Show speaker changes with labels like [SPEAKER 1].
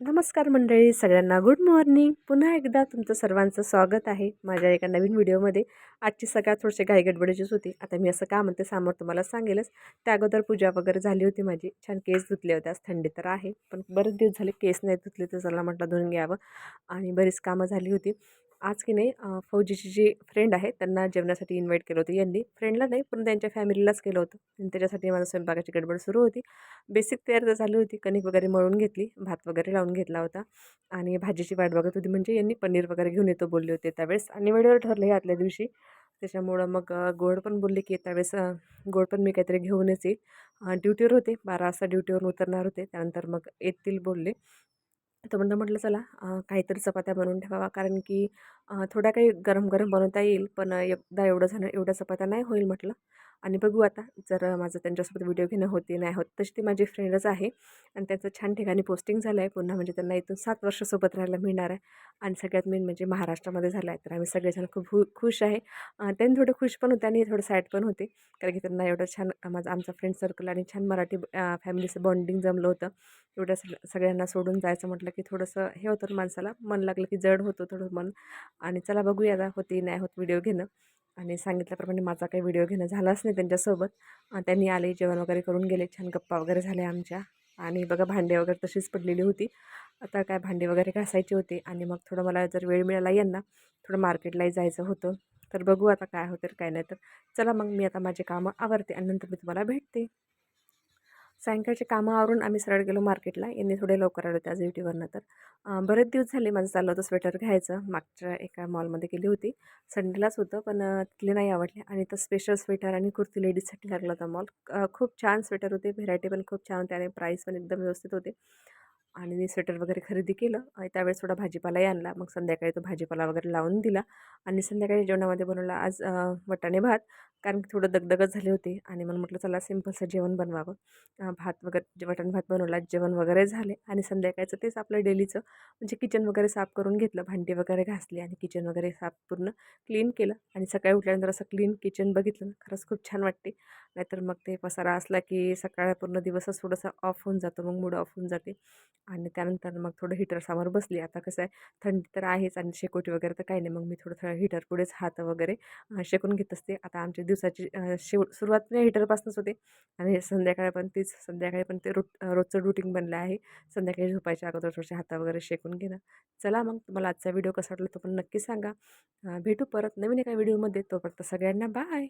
[SPEAKER 1] नमस्कार मंडळी सगळ्यांना गुड मॉर्निंग पुन्हा एकदा तुमचं सर्वांचं स्वागत आहे माझ्या एका नवीन व्हिडिओमध्ये. आजची सगळ्यात थोडीशी घाई गडबडीचीच होती. आता मी असं का म्हणते समोर तुम्हाला सांगेलच. त्या अगोदर पूजा वगैरे झाली होती माझी. छान केस धुतले होते. आज थंडी तर आहे पण बरेच दिवस झाले केस नाही धुतले तर चला म्हटलं धुवून घ्यावं. आणि बरीच कामं झाली होती. आज की नाही फौजीची जी फ्रेंड आहे त्यांना जेवणासाठी इन्व्हाइट केलं होतं यांनी. फ्रेंडला नाही पण त्यांच्या फॅमिलीलाच केलं होतं. आणि त्याच्यासाठी माझं स्वयंपाकाची गडबड सुरू होती. बेसिक तयार तर झाली होती. कणिक वगैरे मळून घेतली भात वगैरे लावून घेतला होता. आणि भाजीची वाट बघत होती म्हणजे यांनी पनीर वगैरे घेऊन येतो बोलले होते त्यावेळेस. आणि वेळेवर ठरलं हे आदल्या दिवशी. त्याच्यामुळं मग गोड पण बोलले की त्यावेळेस गोड पण मी काहीतरी घेऊनच येईल. ड्युटीवर होते. बारा वाजता ड्युटीवर उतरणार होते. त्यानंतर मग येतील बोलले. तर म्हणलं म्हटलं चला काहीतरी चपात्या बनवून ठेवावा कारण की थोड्या काही गरम गरम बनवता येईल पण एकदा एवढं झालं एवढ्या चपात्या नाही होईल म्हटलं. आणि बघू आता जर माझं त्यांच्यासोबत व्हिडिओ घेणं होते नाही होत तशी ती माझी फ्रेंडच आहे. आणि त्यांचं छान ठिकाणी पोस्टिंग झालं आहे पुन्हा म्हणजे त्यांना इथून सात वर्षासोबत राहायला मिळणार आहे. आणि सगळ्यात मेन म्हणजे महाराष्ट्रामध्ये झालं आहे तर आम्ही सगळेजण खूप खुश आहे. त्यांनी थोडं खुश पण होते आणि थोडं सॅड पण होते. कारण की त्यांना एवढं छान माझं आमचं फ्रेंड सर्कल आणि छान मराठी फॅमिलीचं बॉन्डिंग जमलं होतं. एवढ्या सगळ्यांना सोडून जायचं म्हटलं की थोडंसं हे होतं माणसाला. मन लागलं की जड होतं थोडं मन. आणि चला बघूया आता होती नाही होत व्हिडिओ घेणं. आणि सांगितल्याप्रमाणे माझा काही व्हिडिओ घेणं झालाच नाही त्यांच्यासोबत. त्यांनी आले जेवण वगैरे करून गेले छान गप्पा वगैरे झाल्या आमच्या. आणि बघा भांडे वगैरे तशीच पडलेली होती. आता काय भांडे वगैरे घासायचे होते आणि मग थोडं मला जर वेळ मिळाला यांना थोडं मार्केटलाही जायचं होतं. तर बघू आता काय होतं काय नाही तर. चला मग मी आता माझे कामं आवरते आणि नंतर मी तुम्हाला भेटते. सायंकाळचे आवरून आम्ही सरळ गेलो मार्केटला. यांनी थोडे लवकर आलो आज ड्युटीवरनं तर. बरेच दिवस झाले माझं चाललं होतं स्वेटर घ्यायचं. मागच्या एका मॉलमध्ये गेली होती. संडेलाच होतं पण तिथले नाही आवडले. आणि तर स्पेशल स्वेटर आणि कुर्ती लेडीजसाठी लागला होता मॉल. खूप छान स्वेटर होते. व्हेरायटी पण खूप छान होते आणि प्राईस पण एकदम व्यवस्थित होते. आणि मी स्वेटर वगैरे खरेदी केलं त्यावेळेस थोडा भाजीपालाही आणला. मग संध्याकाळी तो भाजीपाला वगैरे लावून दिला आणि संध्याकाळी जेवणामध्ये बनवला आज वटाणे भात. कारण की थोडं दगदगच झाले होते आणि मग म्हटलं चला सिम्पलचं जेवण बनवावं. भात वगैरे वटाणे भात बनवला जेवण वगैरे झाले आणि संध्याकाळचं तेच आपलं डेलीचं म्हणजे किचन वगैरे साफ करून घेतलं. भांडी वगैरे घासली आणि किचन वगैरे साफ पूर्ण क्लीन केलं आणि सकाळी उठल्यानंतर असं क्लीन किचन बघितलं ना खरंच खूप छान वाटते. नाहीतर मग ते पसारा असला की सकाळ पूर्ण दिवसच थोडंसं ऑफ होऊन जातो मग मूड ऑफ होऊन जाते. आणि त्यानंतर मग थोडं हीटर समोर बसली. आता कसं आहे थंडी तर आहेच आणि शेकोटी वगैरे तर काही नाही. मग मी थोडं थोडं हिटर पुढेच हात वगैरे शेकून घेत असते. आता आमच्या दिवसाची शेव सुरुवात नाही हिटरपासूनच होते. आणि संध्याकाळी पण तीच संध्याकाळी पण ते रोट रोजचं रुटीन बनलं आहे. संध्याकाळी झोपायच्या अगोदर थोडेसे हात वगैरे शेकून घेणं. चला मग तुम्हाला आजचा व्हिडिओ कसा वाटला तो पण नक्की सांगा. भेटू परत नवीन एका व्हिडिओमध्ये. तोपर्यंत सगळ्यांना बाय!